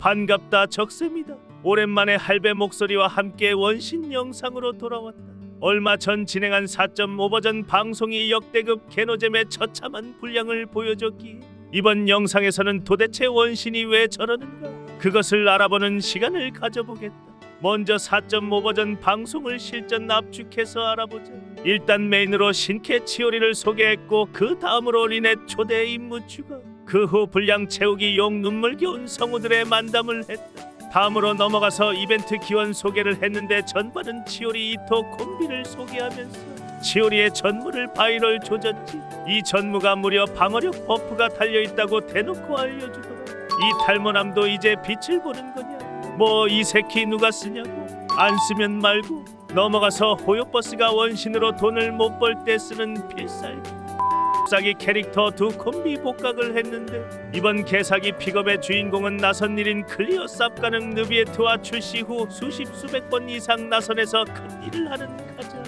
반갑다 적셈이다. 오랜만에 할배 목소리와 함께 원신 영상으로 돌아왔다. 얼마 전 진행한 4.5 버전 방송이 역대급 개노잼의 처참한 분량을 보여줬기에 이번 영상에서는 도대체 원신이 왜 저러는가 그것을 알아보는 시간을 가져보겠다. 먼저 4.5 버전 방송을 실전 압축해서 알아보자. 일단 메인으로 신캐 치오리를 소개했고 그 다음으로 리넷 초대 임무 추가. 그 후 분량 채우기 용 눈물겨운 성우들의 만담을 했다. 다음으로 넘어가서 이벤트 기원 소개를 했는데 전반은 치오리 이토 콤비를 소개하면서 치오리의 전무를 바이럴 조졌지. 이 전무가 무려 방어력 버프가 달려 있다고 대놓고 알려주더라. 이 탈모남도 이제 빛을 보는 거냐? 뭐 이 새끼 누가 쓰냐고? 안 쓰면 말고 넘어가서 호요버스가 원신으로 돈을 못 벌 때 쓰는 필살. Sap사기 캐릭터 두 콤비 복각을 했는데 이번 개사기 픽업의 주인공은 나선 일인 클리어 쌉 가능 느비에트와 출시 후 수십 수백 번 이상 나선에서 큰 일을 하는 가자.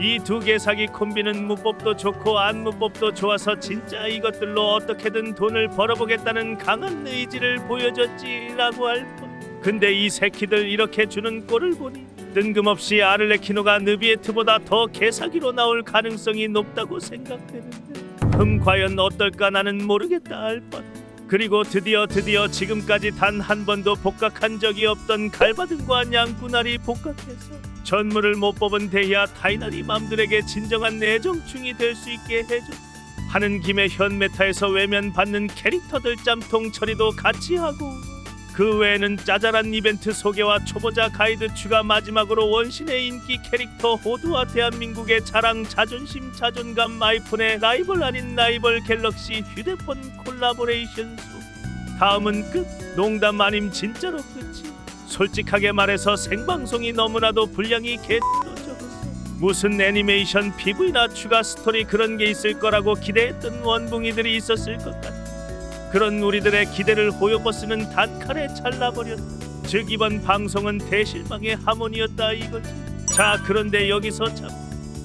이 두 개사기 콤비는 무법도 좋고 안무법도 좋아서 진짜 이것들로 어떻게든 돈을 벌어보겠다는 강한 의지를 보여줬지라고 할 뻔. 근데 이 새끼들 이렇게 주는 꼴을 보니 뜬금없이 아르레키노가 느비에트보다 더 개사기로 나올 가능성이 높다고 생각되는데 흠 과연 어떨까 나는 모르겠다 할 뻔. 그리고 드디어 드디어 지금까지 단 한 번도 복각한 적이 없던 갈바등과 양꾼알이 복각해서 전무를 못 뽑은 데이아 타이나리 맘들에게 진정한 애정충이 될 수 있게 해줘. 하는 김에 현 메타에서 외면 받는 캐릭터들 짬통 처리도 같이 하고 그 외에는 짜잘한 이벤트 소개와 초보자 가이드 추가 마지막으로 원신의 인기 캐릭터 호두와 대한민국의 자랑 자존심 자존감 아이폰의 라이벌 아닌 라이벌 갤럭시 휴대폰 콜라보레이션 수. 다음은 끝. 농담 아님 진짜로 끝이. 솔직하게 말해서 생방송이 너무나도 분량이 적었어. 무슨 애니메이션 PV나 추가 스토리 그런 게 있을 거라고 기대했던 원붕이들이 있었을 것 같아 그런 우리들의 기대를 호요버스는 단칼에 잘라버렸다. 즉 이번 방송은 대실망의 하모니였다 이거지. 자 그런데 여기서 참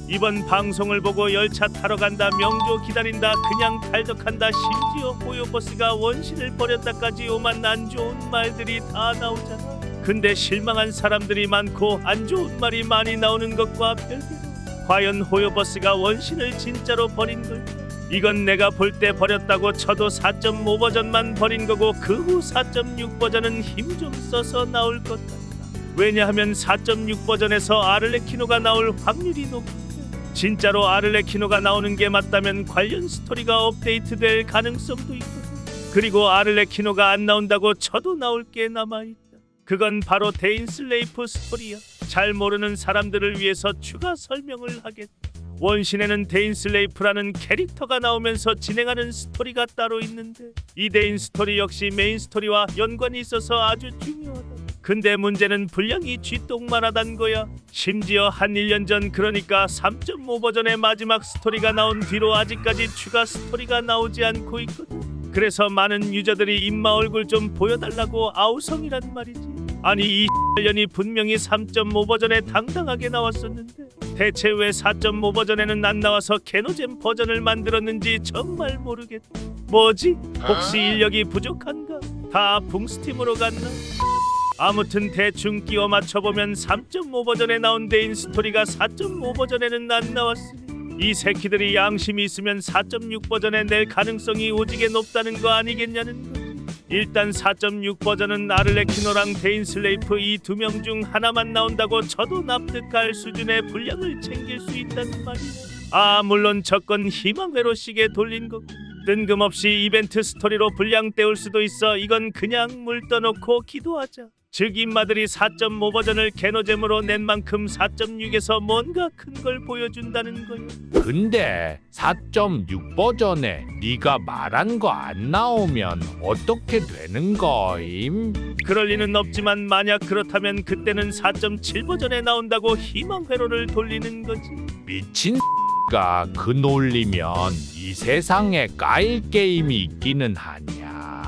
이번 방송을 보고 열차 타러 간다 명조 기다린다 그냥 탈덕한다 심지어 호요버스가 원신을 버렸다까지 오만 안 좋은 말들이 다 나오잖아. 근데 실망한 사람들이 많고 안 좋은 말이 많이 나오는 것과 별개로 과연 호요버스가 원신을 진짜로 버린 걸까? 이건 내가 볼 때 버렸다고 쳐도 4.5 버전만 버린 거고 그 후 4.6 버전은 힘 좀 써서 나올 것 같다. 왜냐하면 4.6 버전에서 아르레키노가 나올 확률이 높은데 진짜로 아르레키노가 나오는 게 맞다면 관련 스토리가 업데이트될 가능성도 있거든. 그리고 아르레키노가 안 나온다고 쳐도 나올 게 남아있다. 그건 바로 데인슬레이프 스토리야. 잘 모르는 사람들을 위해서 추가 설명을 하겠다. 원신에는 데인 슬레이프라는 캐릭터가 나오면서 진행하는 스토리가 따로 있는데 이 데인 스토리 역시 메인 스토리와 연관이 있어서 아주 중요하다. 근데 문제는 분량이 쥐똥만하단 거야. 심지어 한 1년 전 그러니까 3.5 버전의 마지막 스토리가 나온 뒤로 아직까지 추가 스토리가 나오지 않고 있거든. 그래서 많은 유저들이 임마 얼굴 좀 보여달라고 아우성이란 말이지. 아니 이 년이 분명히 3.5 버전에 당당하게 나왔었는데 대체 왜 4.5 버전에는 안 나와서 개노잼 버전을 만들었는지 정말 모르겠다. 뭐지? 혹시 인력이 부족한가? 다 붕스팀으로 갔나? 아무튼 대충 끼워 맞춰보면 3.5 버전에 나온 데인 스토리가 4.5 버전에는 안 나왔으니 이 새끼들이 양심이 있으면 4.6 버전에 낼 가능성이 오지게 높다는 거 아니겠냐는 거. 일단 4.6 버전은 아르레키노랑 데인 슬레이프 이 두 명 중 하나만 나온다고 저도 납득할 수준의 분량을 챙길 수 있다는 말이야. 아 물론 저건 희망회로 시계 돌린 거고 뜬금없이 이벤트 스토리로 분량 때울 수도 있어 이건 그냥 물 떠놓고 기도하자. 즉 인마들이 4.5 버전을 개노잼으로 낸 만큼 4.6에서 뭔가 큰 걸 보여준다는 거야. 근데 4.6 버전에 네가 말한 거 안 나오면 어떻게 되는 거임? 그럴 리는 없지만 만약 그렇다면 그때는 4.7 버전에 나온다고 희망 회로를 돌리는 거지. 미친 가그 논리면 이 세상에 까일 게임이 있기는 하냐?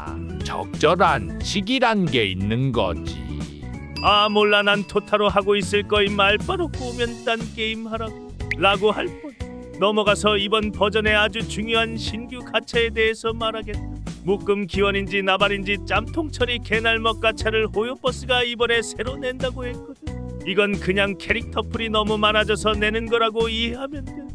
적절한 시기란 게 있는 거지. 아 몰라 난 토타로 하고 있을 거임 알바로 꾸면 딴 게임 하라고 라고 할 뻔. 넘어가서 이번 버전의 아주 중요한 신규 가차에 대해서 말하겠다. 묶음 기원인지 나발인지 짬통 처리 개날먹 가차를 호요버스가 이번에 새로 낸다고 했거든. 이건 그냥 캐릭터 풀이 너무 많아져서 내는 거라고 이해하면 된다.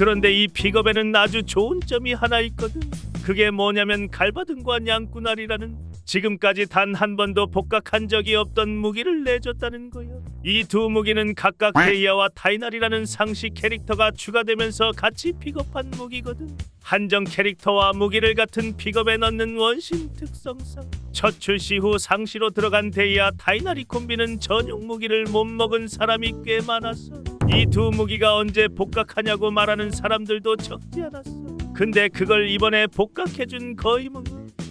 그런데 이 픽업에는 아주 좋은 점이 하나 있거든. 그게 뭐냐면 갈바등과 냥꾸날이라는 지금까지 단 한 번도 복각한 적이 없던 무기를 내줬다는 거야. 이 두 무기는 각각 데이아와 타이날이라는 상시 캐릭터가 추가되면서 같이 픽업한 무기거든. 한정 캐릭터와 무기를 같은 픽업에 넣는 원신 특성상 첫 출시 후 상시로 들어간 데이아 타이나리 콤비는 전용 무기를 못 먹은 사람이 꽤 많았어. 이 두 무기가 언제 복각하냐고 말하는 사람들도 적지 않았어. 근데 그걸 이번에 복각해준 거임은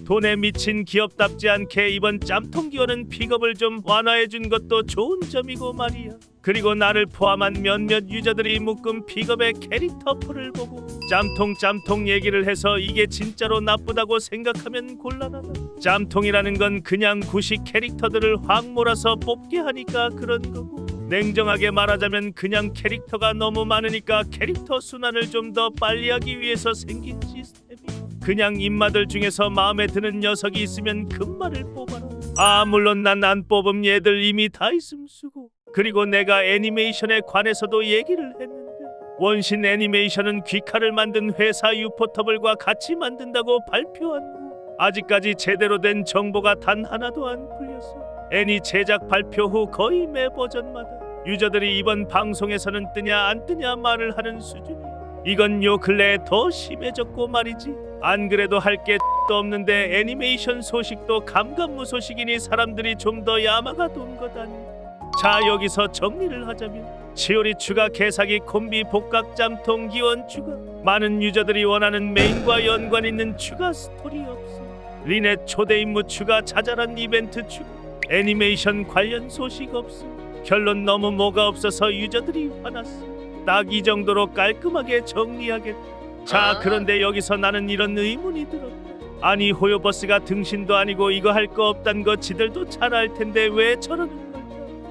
돈에 미친 기업답지 않게 이번 짬통 기어는 픽업을 좀 완화해준 것도 좋은 점이고 말이야. 그리고 나를 포함한 몇몇 유저들이 묶음 픽업의 캐릭터 풀을 보고 짬통 짬통 얘기를 해서 이게 진짜로 나쁘다고 생각하면 곤란하다. 짬통이라는 건 그냥 구식 캐릭터들을 확 몰아서 뽑게 하니까 그런 거고 냉정하게 말하자면 그냥 캐릭터가 너무 많으니까 캐릭터 순환을 좀 더 빨리 하기 위해서 생긴 시스템이야. 그냥 입마들 중에서 마음에 드는 녀석이 있으면 금마를 뽑아라. 아 물론 난 안 뽑음 얘들 이미 다 있음 쓰고. 그리고 내가 애니메이션에 관해서도 얘기를 했는데 원신 애니메이션은 귀칼을 만든 회사 유포터블과 같이 만든다고 발표한 후 아직까지 제대로 된 정보가 단 하나도 안 풀렸어. 애니 제작 발표 후 거의 매 버전마다 유저들이 이번 방송에서는 뜨냐 안 뜨냐 말을 하는 수준이야. 이건 요 근래에 더 심해졌고 말이지. 안 그래도 할게도 없는데 애니메이션 소식도 감감무 소식이니 사람들이 좀 더 야마가 돈 거다니. 자 여기서 정리를 하자면 치오리 추가 개사기 콤비 복각 짬통 기원 추가 많은 유저들이 원하는 메인과 연관 있는 추가 스토리 없어 리넷 초대 임무 추가 자잘한 이벤트 추가 애니메이션 관련 소식 없음 결론 너무 뭐가 없어서 유저들이 화났어. 딱 이 정도로 깔끔하게 정리하겠다 자 그런데 여기서 나는 이런 의문이 들었다 아니 호요버스가 등신도 아니고 이거 할 거 없단 거 지들도 잘 알 텐데 왜 저러는 걸까?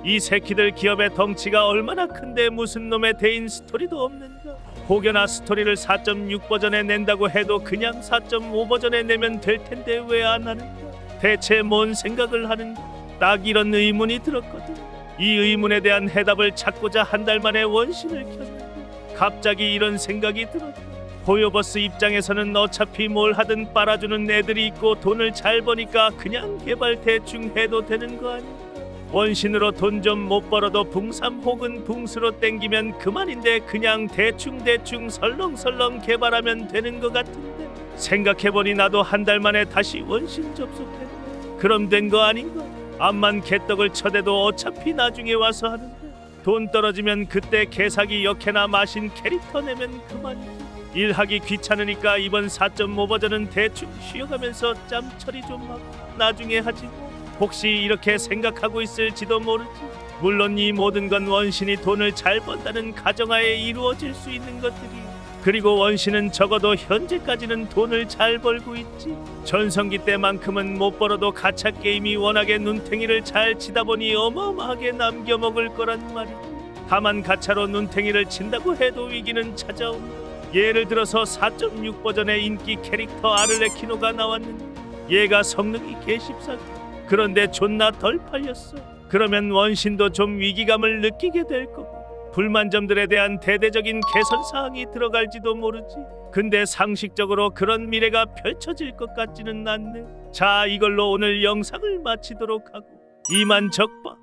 이 새끼들 기업의 덩치가 얼마나 큰데 무슨 놈의 대인 스토리도 없는가? 혹여나 스토리를 4.6 버전에 낸다고 해도 그냥 4.5 버전에 내면 될 텐데 왜 안 하는가? 대체 뭔 생각을 하는가? 딱 이런 의문이 들었거든 이 의문에 대한 해답을 찾고자 한 달 만에 원신을 켰는데 갑자기 이런 생각이 들었다 호요버스 입장에서는 어차피 뭘 하든 빨아주는 애들이 있고 돈을 잘 버니까 그냥 개발 대충 해도 되는 거 아니야? 원신으로 돈 좀 못 벌어도 붕삼 혹은 붕수로 땡기면 그만인데 그냥 대충대충 설렁설렁 개발하면 되는 것 같은데 생각해보니 나도 한 달 만에 다시 원신 접속했네 그럼 된 거 아닌가 암만 개떡을 쳐대도 어차피 나중에 와서 하는데 돈 떨어지면 그때 개사기 역해나 마신 캐릭터 내면 그만이지 일하기 귀찮으니까 이번 4.5 버전은 대충 쉬어가면서 짬 처리 좀 하고 나중에 하지 뭐. 혹시 이렇게 생각하고 있을지도 모르지. 물론 이 모든 건 원신이 돈을 잘 번다는 가정하에 이루어질 수 있는 것들이. 그리고 원신은 적어도 현재까지는 돈을 잘 벌고 있지. 전성기 때만큼은 못 벌어도 가챠 게임이 워낙에 눈탱이를 잘 치다 보니 어마어마하게 남겨 먹을 거란 말이지. 다만 가차로 눈탱이를 친다고 해도 위기는 찾아온다. 예를 들어서 4.6 버전의 인기 캐릭터 아르레키노가 나왔는데 얘가 성능이 개십사 그런데 존나 덜 팔렸어. 그러면 원신도 좀 위기감을 느끼게 될 거고 불만점들에 대한 대대적인 개선 사항이 들어갈지도 모르지. 근데 상식적으로 그런 미래가 펼쳐질 것 같지는 않네. 자, 이걸로 오늘 영상을 마치도록 하고 이만 적봐.